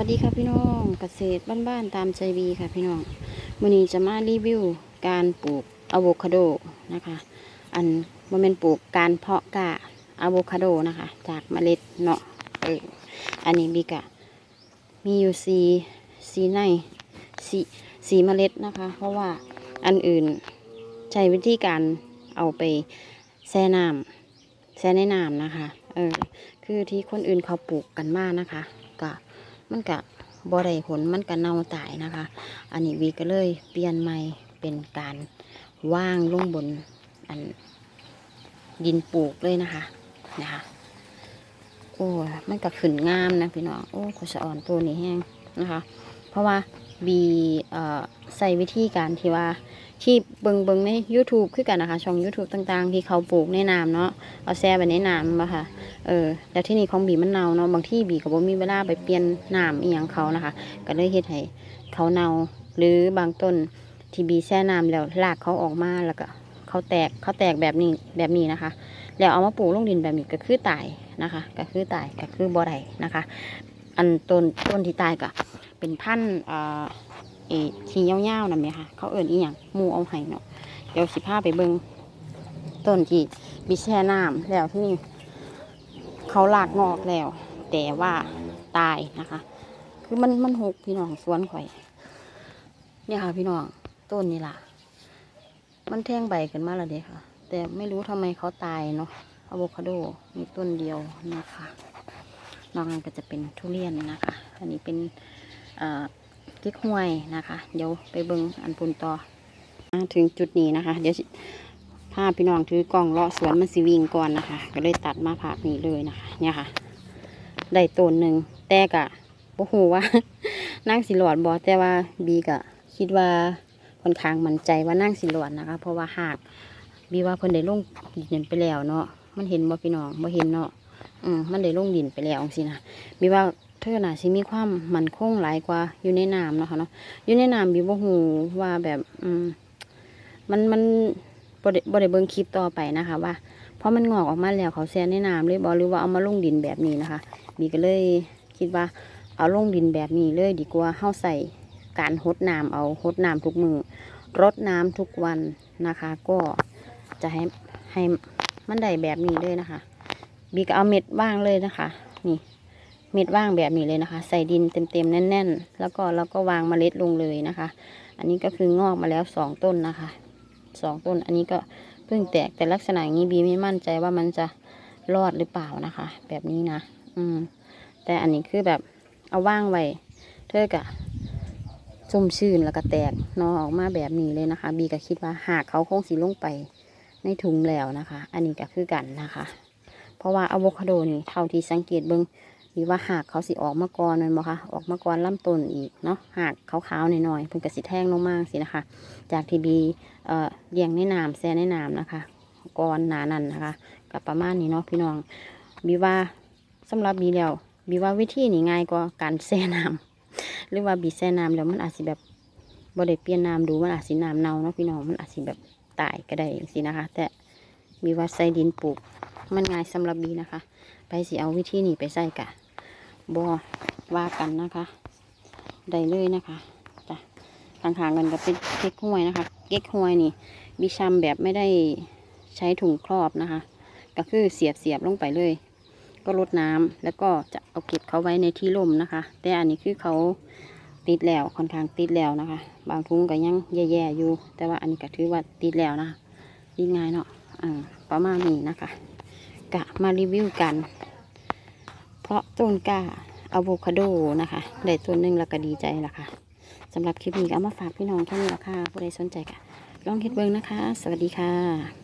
วัสดีค่ะพี่น้องเกษตรบ้านๆตามใจบีค่ะพี่น้องวันนี้จะมารีวิวการปลูกอะโวคาโดนะคะ อันมันเป็นปลูกการเพาะกะอะโวคาโดนะคะ จากเมล็ดเนาะเอออันนี้บีกะมีอยู่สีสีในสีสีเมล็ดนะคะ เพราะว่าอันอื่นใช้วิธีการเอาไปแช่น้ำแช่ในน้ำนะคะเออคือที่คนอื่นเขาปลูกกันมากนะคะก็ มันกะบ่ได้ผลมันกะเน่าตายนะคะ อันนี้วีก็เลยเปลี่ยนใหม่เป็นการว่างลงบนอันดินปลูกเลยนะคะนะคะ โอ้มันกะขึ้นงามนะพี่น้องโอ้ขอสะอ่อนตัวนี้แห้งนะคะ เพราะว่า บีใส่วิธีการที่ว่าที่เบิงเบิงใน YouTube คือกันนะคะ ช่อง YouTube ต่างๆ ที่เขาปลูกในน้ำเนาะเอาแซ่ไปในน้ำมาค่ะเออแล้วที่นี่ของบีมันเน่าเนาะบางที่บีก็บ่มีเวลาไปเปลี่ยนน้ำอีหยังเขานะคะ ก็เลยเฮ็ดให้เขาเน่าหรือบางต้นที่บีแช่น้ำแล้วรากเขาออกมาแล้วก็เขาแตกเขาแตกแบบนี้แบบนี้นะคะ แล้วเอามาปลูกลงดินแบบนี้ก็คือตายนะคะ ก็คือตายก็คือบ่ได้นะคะ อันต้นต้นที่ตายก็เป็นพันธุ์อ่าเอที่ยาวๆนั่นไหมคะเขาเอิ่นอีหยังมูเอาให้เนาะเดี๋ยวสิพาไปเบิงต้นที่บีแช่น้ำแล้วที่นี่เขาหลากงอกแล้ว แต่ว่าตายนะคะ คือมันมันหกพี่น้องสวนข่อย เนี่ยค่ะพี่น้องต้นนี่ล่ะ มันแท่งใบกันมาแล้วเด้ค่ะ แต่ไม่รู้ทำไมเขาตายเนาะอะโวคาโดมีต้นเดียวนะคะ นอกนั้นก็จะเป็นทุเรียนนะคะ อันนี้เป็นเอ่อพริกห้วยนะคะ เดี๋ยวไปเบิงอันปุ่นต่อมาถึงจุดนี้นะคะ เดี๋ยวสิพาพี่น้องถือกล่องเลาะสวนมันสิวิ่งก่อนนะคะ ก็เลยตัดมาผากนี้เลยนะคะ เนี่ยค่ะ ได้ต้นหนึ่งแต่กะบ่ฮู้ว่านั่งสิหลอดบอแต่ว่าบีกะคิดว่าค่อนข้างมั่นใจว่านั่งสิหลอดนะคะ เพราะว่าหากบีว่าเพิ่นได้ลงดินไปแล้วเนาะมันเห็นบ่พี่น้องบ่เห็นเนาะ อืมมันได้ลงดินไปแล้วสินะบีว่าเธอน่ะสิมีความมันคงหลายกว่าอยู่ในน้ำเนาะค่ะเนาะอยู่ในน้ำบีบ่ฮู้ว่าแบบอืมมันมันบริบริเบิงคลิปต่อไปนะคะว่าเพราะมันงอกออกมาแล้วเขาแซ่ในน้ำเลยบอหรือว่าเอามาลงดินแบบนี้นะคะบีก็เลยคิดว่าเอาลงดินแบบนี้เลยดีกว่าเฮาใส่การหดน้ำเอาหดน้ำทุกมือรดน้ำทุกวันนะคะ ก็จะให้ให้มันได้แบบนี้เลยนะคะ บีก็เอาเม็ดว่างเลยนะคะ นี่ เม็ดว่างแบบนี้เลยนะคะ ใส่ดินเต็มๆแน่น ๆ แล้วก็แล้วก็วางเมล็ดลงเลยนะคะ อันนี้ก็คืองอกมาแล้วสองต้นนะคะสองต้น อันนี้ก็เพิ่งแตกแต่ลักษณะอย่างนี้บีไม่มั่นใจว่ามันจะรอดหรือเปล่านะคะ แบบนี้นะอืม แต่อันนี้คือแบบเอาว่างไว้เธอกะชุ่มชื่นแล้วก็แตกนอออกมาแบบนี้เลยนะคะ บีก็คิดว่าหากเขาคงสีลงไปในถุงแล้วนะคะ อันนี้ก็คือกันนะคะ ราะว่าอะโวคาโดนี่เท่าที่สังเกตเบิงบีว่าหากเขาสิออกมาก่อนแมันบ่คะออกมาก่อนลำต้นอีกเนาะหากขาวๆหน่อยๆเพิ่นก็สิแท่งลงมากสินะคะ จากที่บีเอ่อเลี้ยงในน้ำแซ่ในน้ำนะคะก่อนหนานั้นนะคะกับประมาณนี้เนาะพี่น้องบีว่าสำหรับบีแล้วบีว่าวิธีนี้ง่ายกว่าการแช่น้ำหรือว่าบีแช่น้ำแล้วมันอาจสิแบบบ่ได้เปลี่ยนน้ำดูมันอาจสิน้ำเน่าเนาะพี่น้องมันอาจสิแบบตายก็ได้สินะคะ แต่บีว่าใส่ดินปลูก มันง่ายสำหรับบีนะคะ ไปสิเอาวิธีนี้ไปใส่กะบ่ว่ากันนะคะได้เลยนะคะจ้ะข้างๆกันก็เป็นเก๊กฮวยนะคะ เก๊กฮวยนี่บิชัมแบบไม่ได้ใช้ถุงครอบนะคะ ก็คือเสียบเสียบลงไปเลย ก็ลดน้ำแล้วก็จะเอาเก็บเขาไว้ในที่ร่มนะคะ แต่อันนี้คือเขาติดแล้วค่อนข้างติดแล้วนะคะ บางทุงก็ยังแย่ๆอยู่ แต่ว่าอันนี้ก็ถือว่าติดแล้วนะะดีง่ายเนาะอ่าประมาณนี้นะคะ มารีวิวกัน เพราะต้นกล้าอะโวคาโดนะคะ ได้ตัวหนึ่งแล้วก็ดีใจละค่ะสำหรับคลิปนี้ก็เอามาฝากพี่น้องท่านี้ละค่ะผู้ใดสนใจก็ลองคิดเบิ้งนะคะ สวัสดีค่ะ